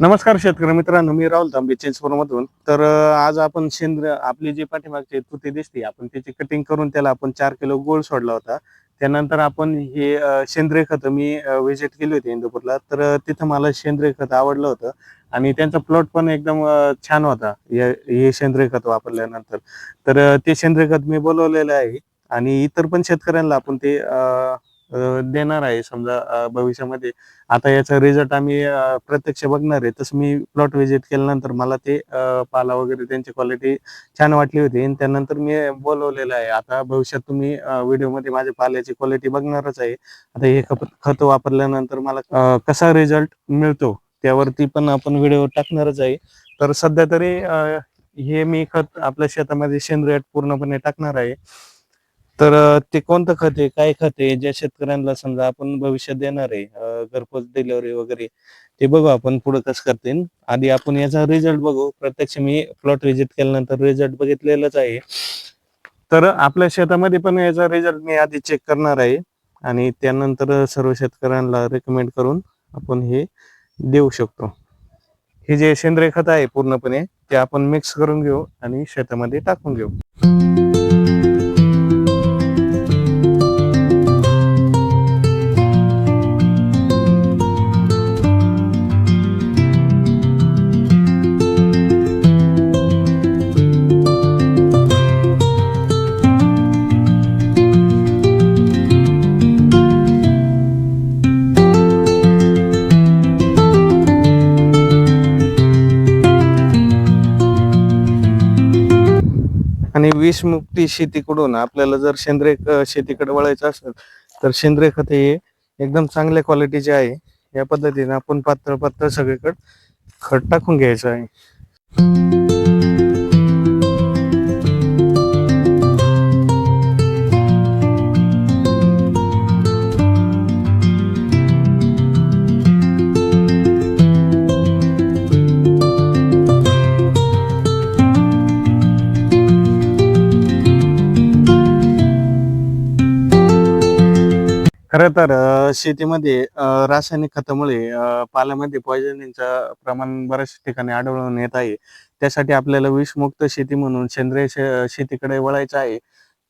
नमस्कार शेतकरी मित्रांनो मी राहुल तांबे चिंचपूरमधून तर आज आपण सेंद्रिय आपली जी पाठीमागची तुती दिसते आपण त्याची कटिंग करून त्याला आपण चार किलो गोळ सोडला होता. त्यानंतर आपण हे सेंद्रिय खत मी व्हिजिट केली होती इंदूपूरला तर तिथं मला सेंद्रिय खत आवडलं होतं आणि त्यांचा प्लॉट पण एकदम छान होता हे सेंद्रिय खत वापरल्यानंतर. तर ते सेंद्रिय खत मी बोलवलेलं आहे आणि इतर पण शेतकऱ्यांना आपण ते देणार आहे. समजा भविष्यामध्ये आता याचा रिझल्ट आम्ही प्रत्यक्ष बघणार आहे. तसं मी प्लॉट व्हिजिट केल्यानंतर मला ते पाला वगैरे त्यांची क्वालिटी छान वाटली होती. आणि त्यानंतर मी बोलवलेलं आहे. आता भविष्यात तुम्ही व्हिडिओमध्ये माझ्या पाल्याची क्वालिटी बघणारच आहे. आता हे खत खत वापरल्यानंतर मला कसा रिझल्ट मिळतो त्यावरती पण आपण व्हिडिओ टाकणारच आहे. तर सध्या तरी हे मी खत आपल्या शेतामध्ये सेंद्रिय पूर्णपणे टाकणार आहे. तर ते कोणतं खत आहे? काय खत आहे? ज्या शेतकऱ्यांना समजा आपण भविष्यात देणार आहे घरपोच डिलिव्हरी वगैरे ते बघू आपण पुढे कसं करते आधी आपण याचा रिझल्ट बघू. प्रत्यक्ष मी प्लॉट व्हिजिट केल्यानंतर रिझल्ट बघितलेलाच आहे. तर आपल्या शेतामध्ये पण याचा रिझल्ट मी आधी चेक करणार आहे आणि त्यानंतर सर्व शेतकऱ्यांना रेकमेंड करून आपण हे देऊ शकतो. हे जे सेंद्रिय खत आहे पूर्णपणे ते आपण मिक्स करून घेऊ आणि शेतामध्ये टाकून घेऊ. विषमुक्ती शेतीकडून आपल्याला जर सेंद्रिय शेतीकडे वळायचं असेल तर सेंद्रिय खते हे एकदम चांगल्या क्वालिटीचे आहे. या पद्धतीने आपण पातळ पातळ सगळीकडे खत टाकून घ्यायचं आहे. खर तर शेतीमध्ये रासायनिक खतामुळे पाल्यामध्ये पॉयझनिंगचं प्रमाण बऱ्याच ठिकाणी आढळून येत आहे. त्यासाठी आपल्याला विषमुक्त शेती म्हणून सेंद्रिय शेतीकडे वळायचं आहे.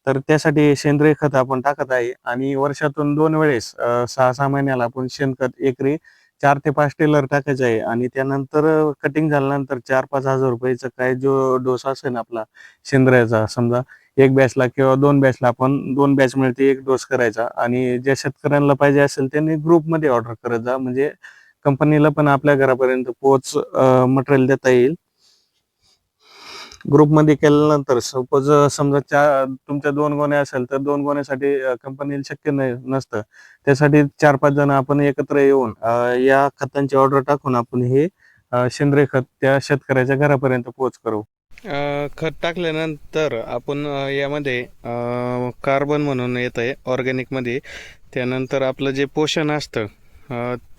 तर त्यासाठी सेंद्रिय खत आपण टाकत आहे. आणि वर्षातून दोन वेळेस सहा सहा महिन्याला आपण शेणखत एकरी चार ते पाच टेलर टाकायचं आहे. आणि त्यानंतर कटिंग झाल्यानंतर चार पाच हजार रुपयाचा काय जो डोस असेल आपला सेंद्रियाचा समजा एक बॅचला किंवा दोन बॅचला आपण दोन बॅच मिळते एक डोस करायचा. आणि ज्या शेतकऱ्यांना पाहिजे असेल त्यांनी ग्रुपमध्ये ऑर्डर करत जा. म्हणजे कंपनीला पण आपल्या घरापर्यंत पोच मटेरियल देता येईल. ग्रुपमध्ये केल्यानंतर सपोज समजा चार तुमच्या दोन गोण्या असेल तर दोन गोण्यासाठी कंपनीला शक्य नाही नसतं. त्यासाठी चार पाच जण आपण एकत्र येऊन या खतांची ऑर्डर टाकून आपण हे सेंद्रिय खत त्या शेतकऱ्याच्या घरापर्यंत पोच करू. खत टाकल्यानंतर आपण यामध्ये कार्बन म्हणून येत आहे ऑर्गॅनिकमध्ये. त्यानंतर आपलं जे पोषण असतं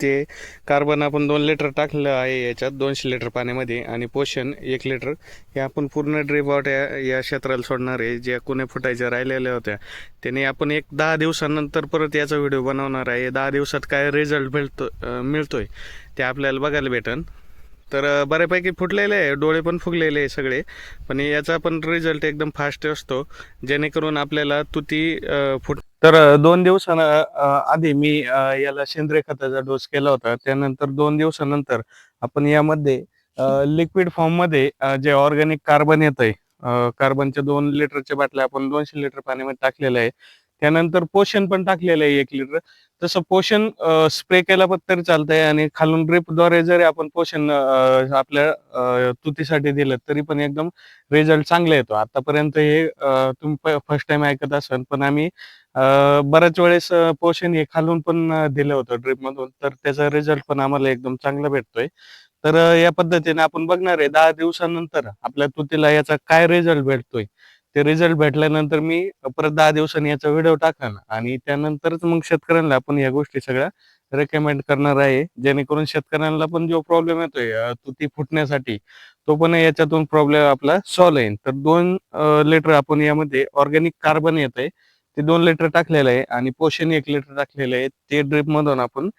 ते कार्बन आपण दोन लिटर टाकलं आहे याच्यात दोनशे लिटर पाण्यामध्ये आणि पोषण एक लिटर. हे आपण पूर्ण ड्रिप आउट या या क्षेत्राला सोडणार आहे ज्या कुण्या फुटायच्या राहिलेल्या होत्या. त्याने आपण एक दहा दिवसानंतर परत याचा व्हिडिओ बनवणार आहे. दहा दिवसात काय रिझल्ट भेटतो मिळतोय ते आपल्याला बघायला भेटन. तर बऱ्यापैकी फुटलेले आहे. डोळे पण फुगलेले आहे सगळे. पण याचा पण रिझल्ट एकदम फास्ट असतो. जेणेकरून आपल्याला तुती फुट तर दोन दिवसानं आधी मी याला सेंद्रिय खताचा डोस केला होता. त्यानंतर दोन दिवसानंतर आपण यामध्ये लिक्विड फॉर्ममध्ये जे ऑर्गॅनिक कार्बन येत आहे कार्बनच्या दोन लिटरच्या बाटल्या आपण दोनशे लिटर पाण्यामध्ये टाकलेलं आहे. त्यानंतर पोषण पण टाकलेलं आहे एक लिटर. तसं पोषण स्प्रे केला पण तरी चालतंय आणि खालून ड्रिपद्वारे जरी आपण पोषण आपल्या तुतीसाठी दिलं तरी पण एकदम रिझल्ट चांगला येतो. आतापर्यंत हे तुम्ही फर्स्ट टाइम ऐकत असाल पण आम्ही बऱ्याच वेळेस पोषण हे खालून पण दिलं होतं ड्रिप मधून. तर त्याचा रिझल्ट पण आम्हाला एकदम चांगला भेटतोय. तर या पद्धतीने आपण बघणार आहे दहा दिवसानंतर आपल्या तुतीला याचा काय रिझल्ट भेटतोय? ते रिझल्ट भेटल्यानंतर मी परत दहा दिवसांनी याचा व्हिडिओ टाकेन आणि त्यानंतरच मग शेतकऱ्यांना आपण या गोष्टी सगळ्या रेकमेंड करणार आहे. जेणेकरून शेतकऱ्यांना पण जो प्रॉब्लेम येतोय तुती फुटण्यासाठी तो पण याच्यातून प्रॉब्लेम आपला सॉल्व्ह होईल. तर दोन लिटर आपण यामध्ये ऑर्गॅनिक कार्बन येत आहे ते दोन लिटर टाकलेलं आहे आणि पोषण एक लिटर टाकलेलं आहे. ते ड्रिप मधून आपण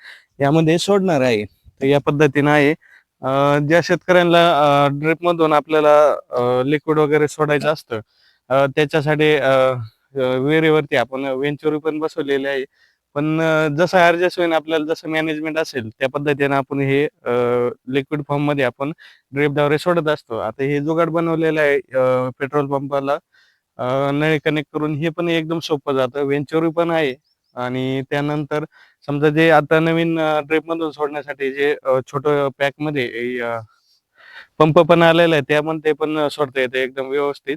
यामध्ये सोडणार आहे. तर या पद्धतीनं आहे. ज्या शेतकऱ्यांना ड्रिप मधून आपल्याला लिक्विड वगैरे सोडायचं असतं त्याच्यासाठी विहिरीवरती आपण वेंचुरी पण बसवलेली आहे. पण जसं ऍडजस्ट होईल आपल्याला जसं मॅनेजमेंट असेल त्या पद्धतीने आपण हे लिक्विड फॉर्ममध्ये आपण ड्रिपद्वारे सोडत असतो. आता हे जुगाड बनवलेलं आहे पेट्रोल पंपाला नळे कनेक्ट करून हे पण एकदम सोपं जातं. वेंचुरी पण आहे. आणि त्यानंतर समजा जे आता नवीन ड्रिप मधून सोडण्यासाठी जे छोट पॅकमध्ये पंप पण आलेला आहे त्यामध्ये पण सोडता येते एकदम व्यवस्थित.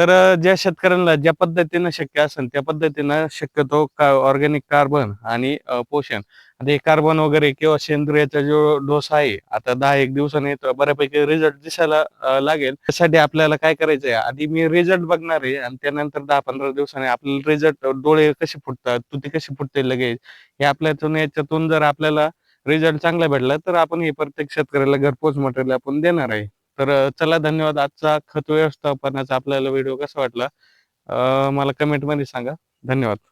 तर ज्या शेतकऱ्यांना ज्या पद्धतीनं शक्य असेल त्या पद्धतीनं शक्यतो ऑर्गॅनिक कार्बन आणि पोषण. आता हे कार्बन वगैरे किंवा सेंद्रियाचा जो डोस आहे आता दहा एक दिवसाने बऱ्यापैकी रिझल्ट दिसायला लागेल. त्यासाठी आपल्याला काय करायचं आहे आधी मी रिझल्ट बघणार आहे आणि त्यानंतर दहा पंधरा दिवसाने आपल्याला रिझल्ट डोळे कसे फुटतात तुती कशी फुटते लगेच हे आपल्यातून याच्यातून जर आपल्याला रिझल्ट चांगला भेटला तर आपण हे प्रत्येक शेतकऱ्याला घरपोच मटेरियल आपण देणार आहे. तर चला धन्यवाद. आजचा खत व्यवस्थापनाचा आपल्याला व्हिडिओ कसा वाटला मला कमेंटमध्ये सांगा. धन्यवाद.